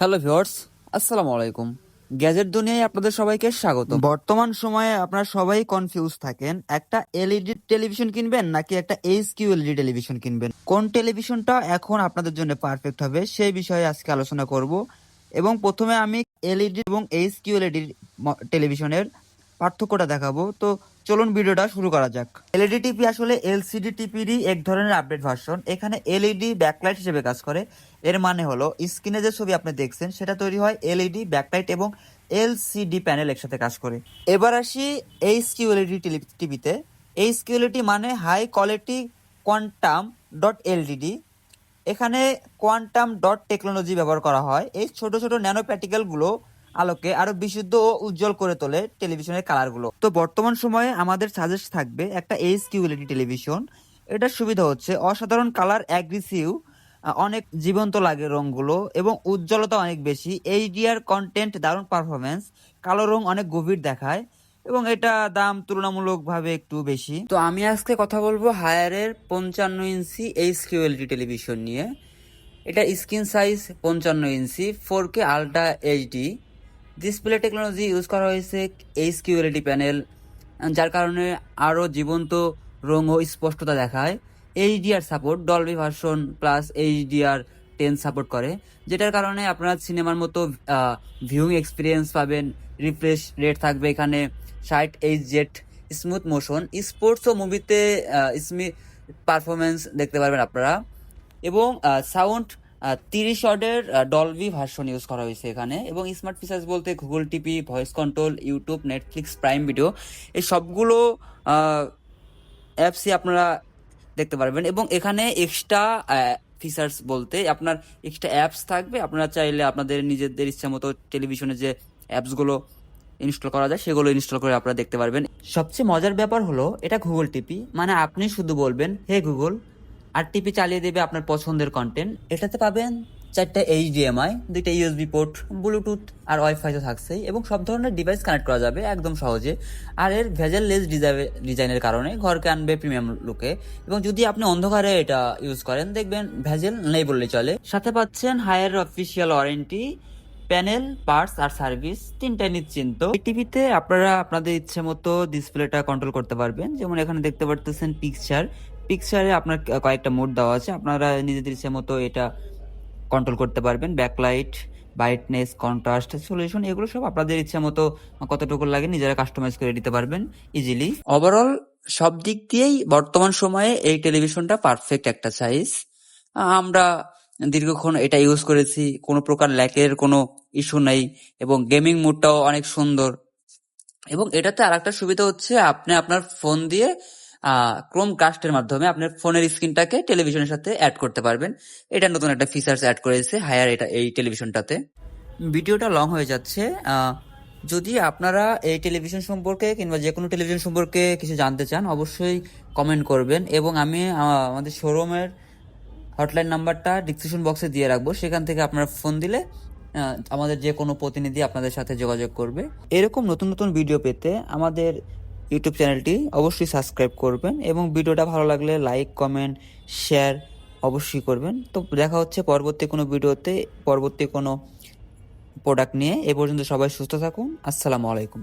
Hello viewers আসসালামু আলাইকুম gadget দুনিয়ায় আপনাদের সবাইকে স্বাগত বর্তমান সময়ে আপনারা সবাই কনফিউজ থাকেন, একটা এলইডি টেলিভিশন কিনবেন নাকি একটা এইচ কিউ এলইডি টেলিভিশন কিনবেন? কোন টেলিভিশনটা এখন আপনাদের জন্য পারফেক্ট হবে সেই বিষয়ে আজকে আলোচনা করব। এবং প্রথমে আমি এলইডি এবং এইচ কিউ এলইডি টেলিভিশনের পার্থক্যটা দেখাবো। তো চলুন ভিডিওটা শুরু করা যাক। এলইডি টিভি আসলে এলসিডি টিভিরই এক ধরনের আপডেট ভার্সন এখানে এলইডি ব্যাকলাইট হিসেবে কাজ করে। এর মানে হলো স্ক্রিনে যে ছবি আপনি দেখছেন, সেটা তৈরি হয় এলইডি ব্যাকলাইট এবং এলসিডি প্যানেল একসাথে কাজ করে। এবার আসি এইচ কিউ এলইডি টিভিতে এইচ কিউ এলইডি মানে high quality quantum dot LED এখানে কোয়ান্টাম ডট টেকনোলজি ব্যবহার করা হয়। এই ছোট ছোট ন্যানো প্যাটিকেলগুলো আলোকে আরও বিশুদ্ধ ও উজ্জ্বল করে তোলে টেলিভিশনের কালারগুলো। তো বর্তমান সময়ে আমাদের সাজেস্ট থাকবে একটা এইচ কিউএলইডি টেলিভিশন। এটার সুবিধা হচ্ছে অসাধারণ কালার অ্যাগ্রেসিভ অনেক জীবন্ত লাগে রংগুলো এবং উজ্জ্বলতা অনেক বেশি এইচডিআর কন্টেন্ট দারুণ পারফরমেন্স কালো রং অনেক গভীর দেখায় এবং এটা দাম তুলনামূলকভাবে একটু বেশি। তো আমি আজকে কথা বলব হায়ারের পঞ্চান্ন ইঞ্চি এইচ কিউএলডি টেলিভিশন নিয়ে। এটা স্ক্রিন সাইজ পঞ্চান্ন inch four K ultra HD display technology use করা হয়েছে এইচ কিউএলডি প্যানেল যার কারণে আরও জীবন্ত রং ও স্পষ্টতা দেখায়। HDR support Dolby version plus HDR ten support করে, যেটার কারণে আপনারা সিনেমার মতো ভিউইং এক্সপিরিয়েন্স পাবেন রিফ্রেশ রেট থাকবে এখানে ষাট H Z smooth motion sports ও মুভিতে স্মি পারফরমেন্স দেখতে পারবেন আপনারা। এবং সাউন্ড তিরিশ অর্ডের ডলবি ভার্সন ইউজ করা হয়েছে এখানে। এবং স্মার্ট ফিচার্স বলতে Google TV voice control YouTube Netflix prime video এই সবগুলো অ্যাপসই আপনারা দেখতে পারবেন। এবং এখানে এক্সট্রা ফিচার্স বলতে আপনার এক্সট্রা অ্যাপস থাকবে। আপনারা চাইলে আপনাদের নিজেদের ইচ্ছা মতো টেলিভিশনে যে অ্যাপসগুলো ইনস্টল করা যায়, সেগুলো ইনস্টল করে আপনারা দেখতে পারবেন। সবচেয়ে মজার ব্যাপার হলো, এটা গুগল টিপি মানে আপনি শুধু বলবেন, হে গুগল আর টিপি চালিয়ে দেবে আপনার পছন্দের কন্টেন্ট এটাতে পাবেন চারটা এইচডিএমআই দুইটা ইউএসবি পোর্ট ব্লুটুথ আর ওয়াইফাই তো থাকছেই এবং সব ধরনের ডিভাইস কানেক্ট করা যাবে একদম সহজে। আর এর ভেজাল লেস ডিজাইনের কারণে ঘরকে আনবে প্রিমিয়াম লুকে এবং যদি আপনি অন্ধকারে এটা ইউজ করেন, দেখবেন ভেজেল নেই বললে চলে। সাথে পাচ্ছেন Haier official warranty panel parts আর সার্ভিস তিনটাই নিশ্চিন্ত। এই টিভিতে আপনারা আপনাদের ইচ্ছে মতো ডিসপ্লেটা কন্ট্রোল করতে পারবেন। যেমন এখানে দেখতে পারতেছেন পিকচার পিকচারে আপনার কয়েকটা মোড দেওয়া আছে। আপনারা নিজেদের ইচ্ছে মতো এটা কন্ট্রোল করতে পারবেন। ব্যাকলাইট ব্রাইটনেস কন্ট্রাস্ট সলিউশন এগুলো সব আপনাদের ইচ্ছা মতো কতটুকু লাগে নিজেরা কাস্টমাইজ করে দিতে পারবেন ইজিলি ওভারঅল সব দিক দিয়েই বর্তমান সময়ে এই টেলিভিশনটা পারফেক্ট একটা সাইজ আমরা দীর্ঘক্ষণ এটা ইউজ করেছি। কোনো প্রকার ল্যাকের কোনো ইস্যু নেই এবং গেমিং মুডটাও অনেক সুন্দর। এবং এটাতে আরেকটা সুবিধা হচ্ছে আপনি আপনার ফোন দিয়ে ক্রোম কাস্টের মাধ্যমে আপনার ফোনের স্ক্রিনটাকে টেলিভিশনের সাথে অ্যাড করতে পারবেন। এটা নতুন একটা ফিচার্স অ্যাড করেছে হায়ার এটা, এই টেলিভিশনটাতে ভিডিওটা লং হয়ে যাচ্ছে। যদি আপনারা এই টেলিভিশন সম্পর্কে কিংবা যে কোনো টেলিভিশন সম্পর্কে কিছু জানতে চান, অবশ্যই কমেন্ট করবেন এবং আমি আমাদের শোরুমের হটলাইন নাম্বারটা ডিসক্রিপশন বক্সে দিয়ে রাখব। সেখান থেকে আপনারা ফোন দিলে আমাদের যে কোনো প্রতিনিধি আপনাদের সাথে যোগাযোগ করবে। এরকম নতুন নতুন ভিডিও পেতে আমাদের ইউটিউব চ্যানেলটি অবশ্যই সাবস্ক্রাইব করবেন এবং ভিডিওটা ভালো লাগলে লাইক, কমেন্ট, শেয়ার অবশ্যই করবেন। তো দেখা হচ্ছে পরবর্তী কোনো ভিডিওতে, পরবর্তী কোনো প্রোডাক্ট নিয়ে। এ পর্যন্ত সবাই সুস্থ থাকুন। আসসালামু আলাইকুম।